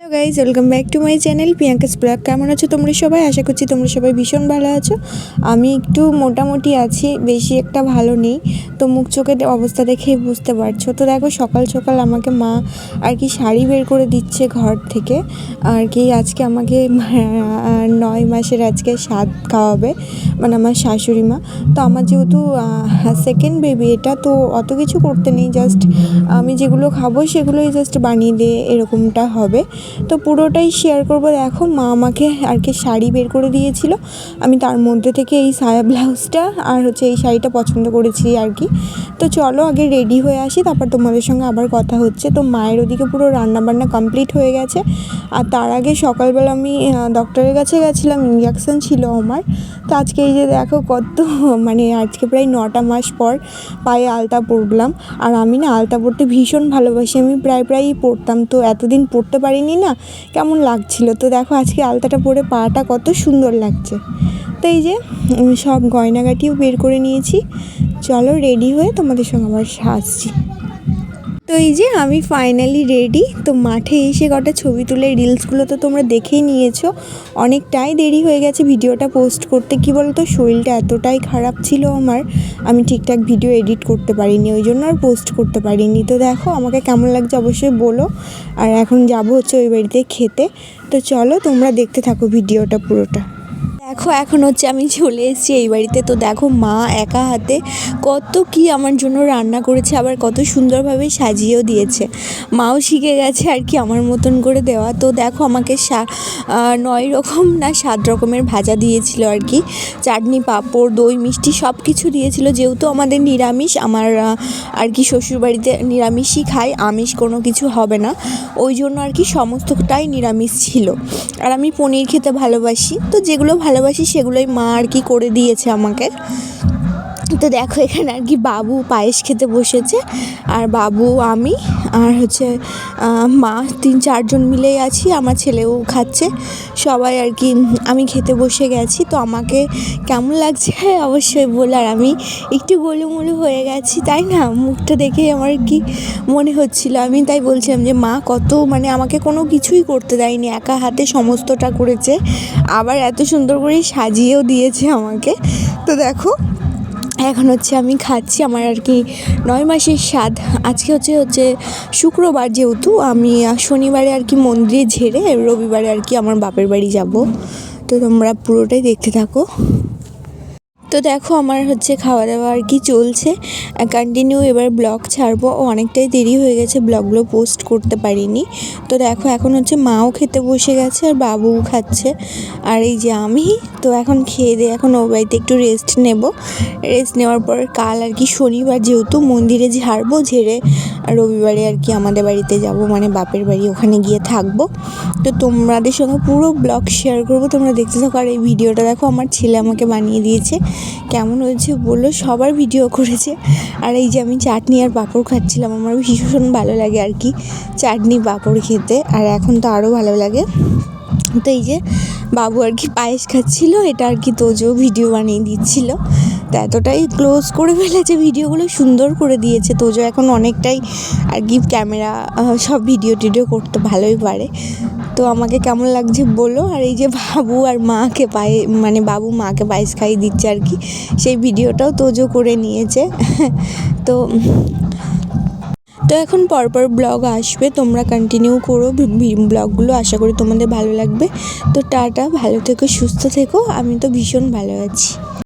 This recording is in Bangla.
Hello guys welcome back to my channel Priyanka's blog কেমন আছো তোমরা সবাই? আশা করছি তোমরা সবাই ভীষণ ভালো আছো। আমি একটু মোটামুটি আছি, বেশি একটা ভালো নেই। তো মুখ চোখের অবস্থা দেখেই বুঝতে পারছ। তো দেখো, সকাল সকাল আমাকে মা আর কি শাড়ি বের করে দিচ্ছে ঘর থেকে। আর কি আজকে আমাকে নয় মাসের আজকে স্বাদ খাওয়াবে মানে আমার শাশুড়ি মা। তো আমার যেহেতু সেকেন্ড বেবি এটা, তো অত কিছু করতে নেই। জাস্ট আমি যেগুলো খাব সেগুলোই জাস্ট বানিয়ে দিয়ে এরকমটা হবে। তো পুরোটাই শেয়ার করব। দেখো, মা আমাকে আর কি শাড়ি বের করে দিয়েছিল। আমি তার মধ্যে থেকে এই সায়া ব্লাউজটা আর হচ্ছে এই শাড়িটা পছন্দ করেছি আর কি। তো চলো, আগে রেডি হয়ে আসি, তারপর তোমাদের সঙ্গে আবার কথা হচ্ছে। তো মায়ের ওদিকে পুরো রান্নাবান্না কমপ্লিট হয়ে গেছে। আর তার আগে সকালবেলা আমি ডক্টরের কাছে গেছিলাম ইঞ্জেকশন ছিল আমার। তো আজকে এই যে দেখো কত মানে আজকে প্রায় নটা মাস পর পায়ে আলতা পরলাম। আর আমি না আলতা পরতে ভীষণ ভালোবাসি। আমি প্রায়, প্রায়ই পরতাম। তো এতদিন পরতে পারিনি না? কেমন লাগছিল? তো দেখো আজকে আলতাটা পরে পাটা কত সুন্দর লাগছে। তো এই যে সব গয়নাগাটিও বের করে নিয়েছি। চলো রেডি হয়ে তোমাদের সঙ্গে আবার আসছি তো এই যে আমি ফাইনালি রেডি তো মাঠে এসে কটা ছবি তুলে রিলসগুলো তো তোমরা দেখেই নিয়েছো। অনেকটাই দেরি হয়ে গেছে ভিডিওটা পোস্ট করতে। কি বলতো, শরীরটা এতটাই খারাপ ছিল আমার, আমি ঠিকঠাক ভিডিও এডিট করতে পারিনি, ওই জন্য আর পোস্ট করতে পারিনি। তো দেখো, আমাকে কেমন লাগছে অবশ্যই বলো। আর এখন যাব হচ্ছে ওই বাড়িতে খেতে। তো চলো, তোমরা দেখতে থাকো ভিডিওটা পুরোটা। দেখো, এখন হচ্ছে আমি চলে এসেছি এই বাড়িতে। তো দেখো, মা একা হাতে কত কি আমার জন্য রান্না করেছে, আবার কত সুন্দরভাবে সাজিয়েও দিয়েছে। মাও শিখে গেছে আর কি আমার মতন করে দেওয়া। তো দেখো, আমাকে নয় রকম না সাত রকমের ভাজা দিয়েছিল আর কি। চাটনি, পাঁপড়, দই, মিষ্টি সব কিছু দিয়েছিল। যেহেতু আমাদের নিরামিষ, আমার আর কি শ্বশুরবাড়িতে নিরামিষই খাই আমিষ কোনো কিছু হবে না। ওই জন্য আর কি সমস্তটাই নিরামিষ ছিল। আর আমি পনির খেতে ভালোবাসি। তো যেগুলো ভালোবাসি সেগুলোই মা আর কি করে দিয়েছে আমাকে। তো দেখো এখানে আর কি বাবু পায়েস খেতে বসেছে, আর বাবু, আমি, আর হচ্ছে মা, তিন চারজন মিলেই আছি, আমার ছেলেও খাচ্ছে, সবাই আর কি, আমি খেতে বসে গেছি, তো আমাকে কেমন লাগছে অবশ্যই বল, আর আমি একটু গোলুমুলু হয়ে গেছি, তাই না? মুখটা দেখে আমার কি মনে হচ্ছিল, আমি তাই বলছিলাম যে, মা, কত মানে আমাকে কোনো কিছুই করতে দেয়নি, একা হাতে সমস্তটা করেছে, আবার এত সুন্দর করে সাজিয়েও দিয়েছে আমাকে, তো দেখো এখন হচ্ছে আমি খাচ্ছি আমার আর কি নয় মাসের স্বাদ। আজকে হচ্ছে হচ্ছে শুক্রবার যেহেতু, আমি শনিবারে আর কি মন্দিরে ঝেড়ে রবিবারে আর কি আমার বাপের বাড়ি যাব। তো তোমরা পুরোটাই দেখতে থাকো। তো দেখো আমার হচ্ছে খাওয়া দাওয়া আর কি চলছে। কন্টিনিউ এবার ব্লগ ছাড়বো। ও অনেকটাই দেরি হয়ে গেছে ব্লগগুলো পোস্ট করতে পারিনি। তো দেখো এখন হচ্ছে মাও খেতে বসে গেছে আর বাবুও খাচ্ছে। আর এই যে আমি, তো এখন খেয়ে দিয়ে এখন ও বাড়িতে একটু রেস্ট নেব। রেস্ট নেওয়ার পর কাল আর কি শনিবার যেহেতু মন্দিরে ঝাড়বো ঝেড়ে রবিবারে আর কি আমাদের বাড়িতে যাব মানে বাপের বাড়ি ওখানে গিয়ে থাকব। তো তোমাদের সঙ্গে পুরো ব্লগ শেয়ার করব। তোমরা দেখতে থাকো আর এই ভিডিওটা দেখো। আমার ছেলে আমাকে বানিয়ে দিয়েছে। কেমন হয়েছে বলল, সবার ভিডিও করেছে। আর এই যে আমি চাটনি আর পাঁপড় খাচ্ছিলাম আমার ভীষণ ভালো লাগে আর কি। চাটনি, পাঁপড় খেতে, আর এখন তো আরও ভালো লাগে। তো এই যে বাবু আর কি পায়েস খাচ্ছিল, এটা আর কি তোজো ভিডিও বানিয়ে দিচ্ছিল। তো এতটাই ক্লোজ করে ফেলেছে ভিডিওগুলো, সুন্দর করে দিয়েছে। তোজো এখন অনেকটাই আর কি ক্যামেরা সব ভিডিও টিডিও করতে ভালোই পারে। তো আমাকে কেমন লাগছে বলো? আর এই যে বাবু আর মাকে পায়ে মানে বাবু মাকে পায়েস খাইয়ে দিচ্ছে আর কি, সেই ভিডিওটাও তোজো করে নিয়েছে। তো তো এখন পরপর ব্লগ আসবে, তোমরা কন্টিনিউ করো ব্লগগুলো, আশা করি তোমাদের ভালো লাগবে। তো টাটা, ভালো থেকো, সুস্থ থেকো, আমি তো ভীষণ ভালো আছি।